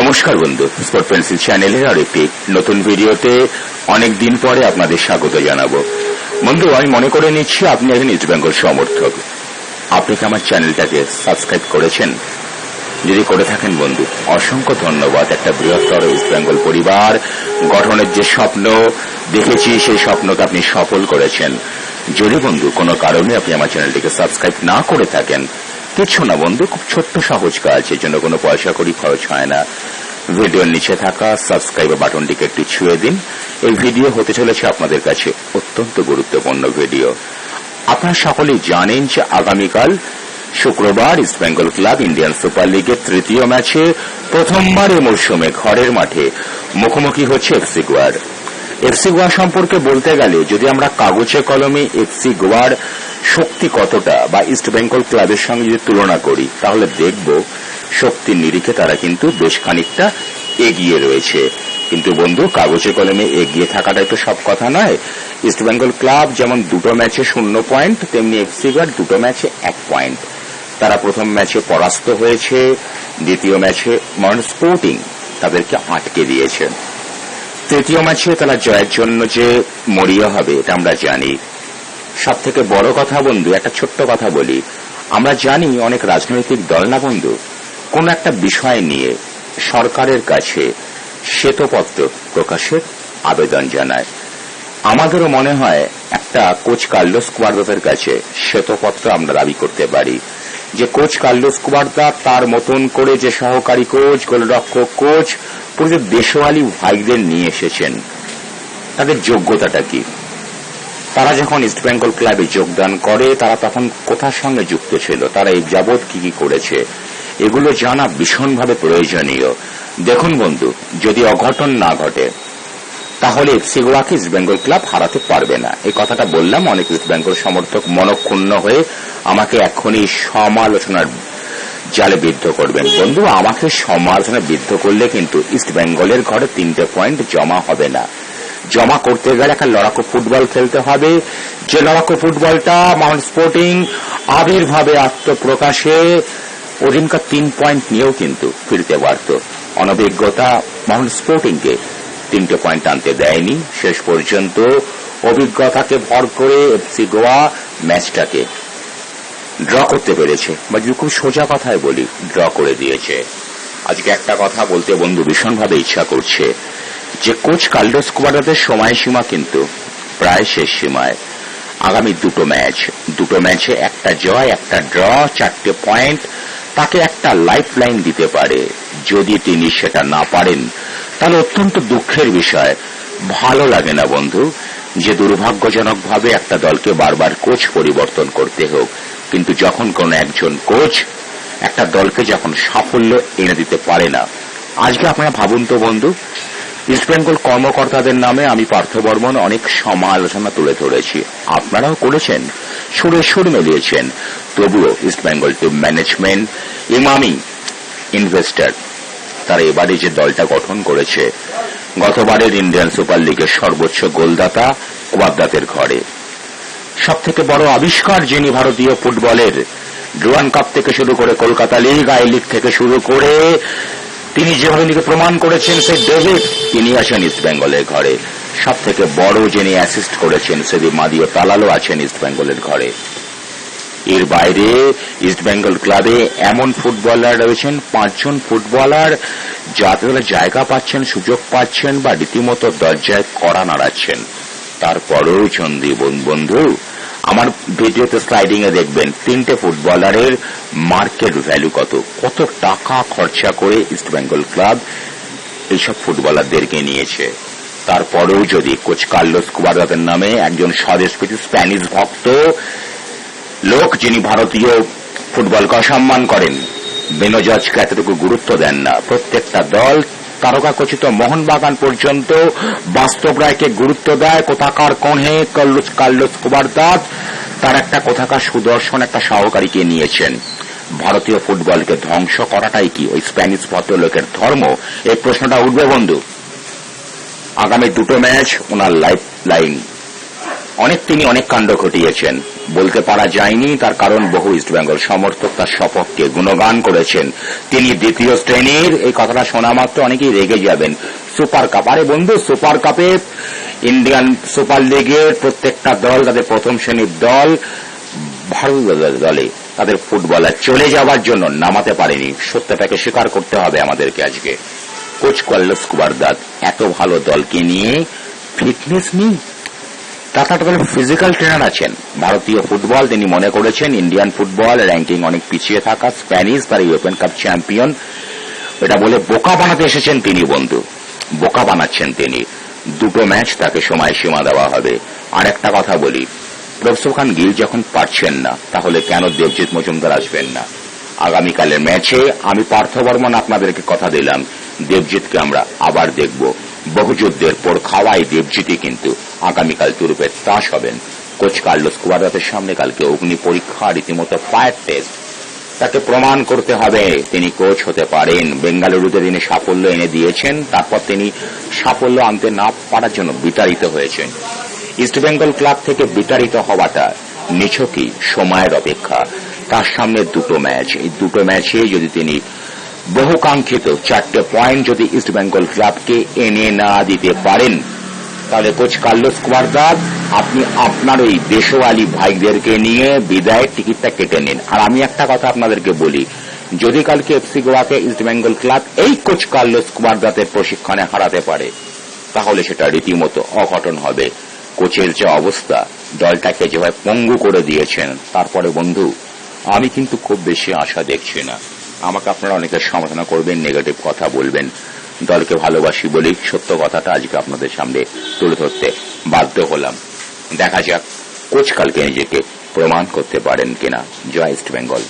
নমস্কার বন্ধু sport pencil চ্যানেলের আর একটি নতুন ভিডিওতে অনেক দিন পরে আপনাদের স্বাগত জানাব। বন্ধু, আমি মনে করে নিচ্ছি আপনি একজন ইস্ট বেঙ্গল সমর্থক। আপনি কি আমার চ্যানেলটাকে সাবস্ক্রাইব করেছেন? যদি করে থাকেন বন্ধু, অসংখ্য ধন্যবাদ। একটা বৃহত্তর ইস্ট বেঙ্গল পরিবার, গঠনের যে স্বপ্ন, দেখেছি সেই স্বপ্নকে আপনি সফল করেছেন। যদি বন্ধু কোনো কারণে আপনি আমার চ্যানেলটিকে সাবস্ক্রাইব না করে থাকেন কিছু না বন্ধু, খুব ছোট্ট সহজ কাজ এর জন্য কোনো পয়সা করি খরচ হয় না। ভিডিওর নিচে থাকা সাবস্ক্রাইব বাটনটিকে একটু ছুঁয়ে দিন। এই ভিডিও হতে চলেছে আপনাদের কাছে অত্যন্ত গুরুত্বপূর্ণ ভিডিও। আপনারা সকলেই জানেন যে আগামীকাল শুক্রবার East Bengal club Indian super লিগের তৃতীয় ম্যাচে প্রথমবার এ মরশুমে ঘরের মাঠে মুখোমুখি হচ্ছে এফসি গোয়ার। এফসি গোয়া সম্পর্কে বলতে গেলে যদি আমরা কাগজে কলমে এফসি গোয়ার শক্তি কতটা বা ইস্ট বেঙ্গল ক্লাবের সঙ্গে যদি তুলনা করি, তাহলে দেখব শক্তির নিরিখে তারা কিন্তু বেশ খানিকটা এগিয়ে রয়েছে। কিন্তু বন্ধু, কাগজে কলমে এগিয়ে থাকাটাই তো সব কথা নয়। ইস্ট বেঙ্গল ক্লাব যেমন দুটো ম্যাচে শূন্য পয়েন্ট, তেমনি এফসি গোয়ার দুটো ম্যাচে এক পয়েন্ট। তারা প্রথম ম্যাচে পরাস্ত হয়েছে, দ্বিতীয় ম্যাচে মর্ন স্পোর্টিং তাদেরকে আটকে দিয়েছে। তৃতীয় ম্যাচে তারা জয়ের জন্য যে মরিয়া হবে, এটা আমরা জানি। সব থেকে বড় কথা বন্ধু, একটা ছোট্ট কথা বলি। আমরা জানি অনেক রাজনৈতিক দল না বন্ধু? কোন একটা বিষয় নিয়ে সরকারের কাছে শ্বেতপত্র প্রকাশের আবেদন জানায়। আমাদেরও মনে হয় একটা কোচ কার্লোস কুয়ার্দাতের কাছে শ্বেতপত্র আমরা দাবি করতে পারি। যে কোচ কার্লোস কুয়ার্দা তার মতন করে যে সহকারী কোচ, গোলরক্ষক কোচ, পুরো দেশওয়ালি ভাইদের নিয়ে এসেছেন, তাদের যোগ্যতাটা কি? তারা যখন ইস্ট বেঙ্গল ক্লাবে যোগদান করে, তারা তখন কোথার সঙ্গে যুক্ত ছিল? তারা এই যাবৎ কি কি করেছে? এগুলো জানা ভীষণভাবে প্রয়োজনীয়। দেখুন বন্ধু, যদি অঘটন না ঘটে, তাহলে এফসি গোয়াকে ইস্ট বেঙ্গল ক্লাব হারাতে পারবে না। এই কথাটা বললাম, অনেক ইস্ট বেঙ্গল সমর্থক মনক্ষুণ্ণ হয়ে আমাকে এখনই সমালোচনার জালে বিদ্ধ করবেন। বন্ধু, আমাকে সমালোচনা বিদ্ধ করলে কিন্তু ইস্ট বেঙ্গলের ঘরে তিনটে পয়েন্ট জমা হবে না। জমা করতে গেলে একটা লড়াকু ফুটবল খেলতে হবে। যে লড়াকু ফুটবলটা মাউন্ট স্পোর্টিং আবির্ভাবে আত্মপ্রকাশে, ওদিনকার তিন পয়েন্ট নিয়েও কিন্তু ফিরতে পারত। অনভিজ্ঞতা মাউন্ট স্পোর্টিংকে তিনটে পয়েন্ট আনতে দেয়নি। শেষ পর্যন্ত অভিজ্ঞতাকে ভর করে এফসি গোয়া ম্যাচটাকে ড্র করতে পেরেছে। বা যদি খুব সোজা কথায় বলি, ড্র করে দিয়েছে। আজকে একটা কথা বলতে বন্ধু ভীষণভাবে ইচ্ছা করছে। যে কোচ কার্লোস কুয়ারাদের সময়সীমা কিন্তু প্রায় শেষ সীমায়। আগামী দুটো ম্যাচ, দুটো ম্যাচে একটা জয়, একটা ড্র, চারটে পয়েন্ট, তাকে একটা লাইফ লাইন দিতে পারে। যদি তিনি সেটা না পারেন, তাহলে অত্যন্ত দুঃখের বিষয়। ভালো লাগে না বন্ধু, যে দুর্ভাগ্যজনকভাবে একটা দলকে বারবার কোচ পরিবর্তন করতে হোক। কিন্তু যখন কোন একজন কোচ একটা দলকে যখন সাফল্য এনে দিতে পারে না, আজকে আপনারা ভাবুন তো বন্ধু ইস্ট বেঙ্গল কর্মকর্তাদের নামে আমি পার্থ বর্মন অনেক সমালোচনা তুলে ধরেছি। আপনারাও করেছেন, সুরে সুর মেলিয়েছেন। তবুও East Bengal team management, Emami, investor, তারা এবারে যে দলটা গঠন করেছে, গতবারের ইন্ডিয়ান সুপার লিগের সর্বোচ্চ গোলদাতা ওয়াবদাতের ঘরে। সব থেকে বড় আবিষ্কার যিনি ভারতীয় ফুটবলের ডুয়ান কাপ থেকে শুরু করে কলকাতা লিগ, আই লিগ থেকে শুরু করে তিনি যেভাবে নিজেকে প্রমাণ করেছেন সেই ডেভিড তিনি আছেন ইস্ট বেঙ্গলের ঘরে। সব থেকে বড় যিনি অ্যাসিস্ট করেছেন সেদি মাদিও তালালো আছেন ইস্ট বেঙ্গলের ঘরে। এর বাইরে ইস্ট বেঙ্গল ক্লাবে এমন ফুটবলার রয়েছেন পাঁচজন ফুটবলার যাদের জায়গা পাচ্ছেন সুযোগ পাচ্ছেন বা রীতিমতো দরজায় কড়া নাড়াচ্ছেন। তারপরেও চন্দি বন্ধু আমার ভিডিওতে স্লাইডিং এ দেখবেন, তিনটে ফুটবলারের মার্কেট ভ্যালু কত? কত টাকা খরচা করে ইস্ট বেঙ্গল ক্লাব এইসব ফুটবলারদেরকে নিয়েছে? তারপরেও যদি কোচ কার্লোস কুবারাদের নামে একজন স্বদেশপ্রীতি স্প্যানিশ ভক্ত, লোক যিনি ভারতীয় ফুটবলকে অসম্মান করেন বেনজজকে এতটুকু গুরুত্ব দেন না। প্রত্যেকটা দল তারকা কচিত মোহনবাগান পর্যন্ত বাস্তব রায়কে গুরুত্ব দেয়। কোথাকার কণে কার্লোস কার্লোস তার একটা কোথাকার সুদর্শন, একটা সহকারীকে নিয়েছেন। ভারতীয় ফুটবলকে ধ্বংস করাটাই কি ওই স্প্যানিশ ভদ্রলোকের ধর্ম? এই প্রশ্নটা উঠবে, বন্ধু। আগামী দুটো ম্যাচ ওনার লাইফ লাইন। অনেক তিনি অনেক কাণ্ড ঘটিয়েছেন। বলতে পারা যায়নি, তার কারণ বহু ইস্টবেঙ্গল সমর্থক তার সপক্ষে গুণগান করেছেন। তিনি দ্বিতীয় শ্রেণির, এই কথাটা শোনা মাত্র অনেকেই রেগে যাবেন। Super cup. আরে বন্ধু, সুপার কাপে ইন্ডিয়ান সুপার লিগের প্রত্যেকটা দল, তাদের প্রথম শ্রেণির দল ভারত দলে তাদের ফুটবলার চলে যাওয়ার জন্য নামাতে পারেনি। সত্যটাকে স্বীকার করতে হবে আমাদেরকে আজকে। কোচ কল্লস কুবারদাত এত ভালো দলকে নিয়ে ফিটনেস নেই তার তার ফিজিক্যাল ট্রেনার আছেন। ভারতীয় ফুটবল তিনি মনে করেছেন, ইন্ডিয়ান ফুটবল র্যাঙ্কিং অনেক পিছিয়ে থাকা স্প্যানিশ তার ইউরোপিয়ান কাপ চ্যাম্পিয়ন। এটা বলে বোকা বানাতে এসেছেন তিনি বন্ধু। বোকা বানাচ্ছেন তিনি। দুটো ম্যাচ তাকে সময় সীমা দেওয়া হবে। আর একটা কথা বলি প্রফেসর খান গিল যখন পারছেন না, তাহলে কেন দেবজিৎ মজুমদার আসবেন না? আগামীকালের ম্যাচে আমি পার্থ বর্মন আপনাদেরকে কথা দিলাম, দেবজিৎকে আমরা আবার দেখব। বহুযুদ্ধের পর খাওয়াই দেবজিৎই কিন্তু, আগামীকাল তুরুপের তাস হবেন। কোচ কার্লোস কুয়ারাতের সামনে কালকে অগ্নি পরীক্ষা, রীতিমতো ফায়ার টেস্ট। তাকে প্রমাণ করতে হবে। তিনি কোচ হতে পারেন। বেঙ্গালুরুতে তিনি সাফল্য এনে দিয়েছেন। তারপর তিনি সাফল্য আনতে না পারার জন্য বিতাড়িত হয়েছেন। ইস্টবেঙ্গল ক্লাব থেকে বিতাড়িত হওয়াটা নিছকই সময়ের অপেক্ষা। তার সামনে দুটো ম্যাচ। এই দুটো ম্যাচে যদি তিনি বহুকাঙ্ক্ষিত চারটে পয়েন্ট যদি ইস্টবেঙ্গল ক্লাবকে এনে না দিতে পারেন তাহলে কোচ কার্লোস কুমারদার আপনি আপনার ওই দেশওয়ালি ভাইদেরকে নিয়ে বিদায়ের টিকিটটা কেটে নিন। আর আমি একটা কথা আপনাদেরকে বলি, যদি কালকে এফসি গোয়াকে ইস্টবেঙ্গল ক্লাব এই কোচ কার্লোস কুমারদাতের প্রশিক্ষণে হারাতে পারে, তাহলে সেটা রীতিমতো অঘটন হবে। কোচের যে অবস্থা, দলটাকে যেভাবে পঙ্গু করে দিয়েছেন, তারপরে বন্ধু, আমি কিন্তু খুব বেশি আশা দেখছি না। আমাকে আপনারা অনেকের সমালোচনা করবেন নেগেটিভ কথা বলবেন। দলকে ভালোবাসি বলেই সত্য কথাটা আজকে আপনাদের সামনে তুলে ধরতে বাধ্য হলাম। দেখা যাক কোচ কালকে নিজেকে প্রমাণ করতে পারেন কিনা জয় ইস্ট বেঙ্গল।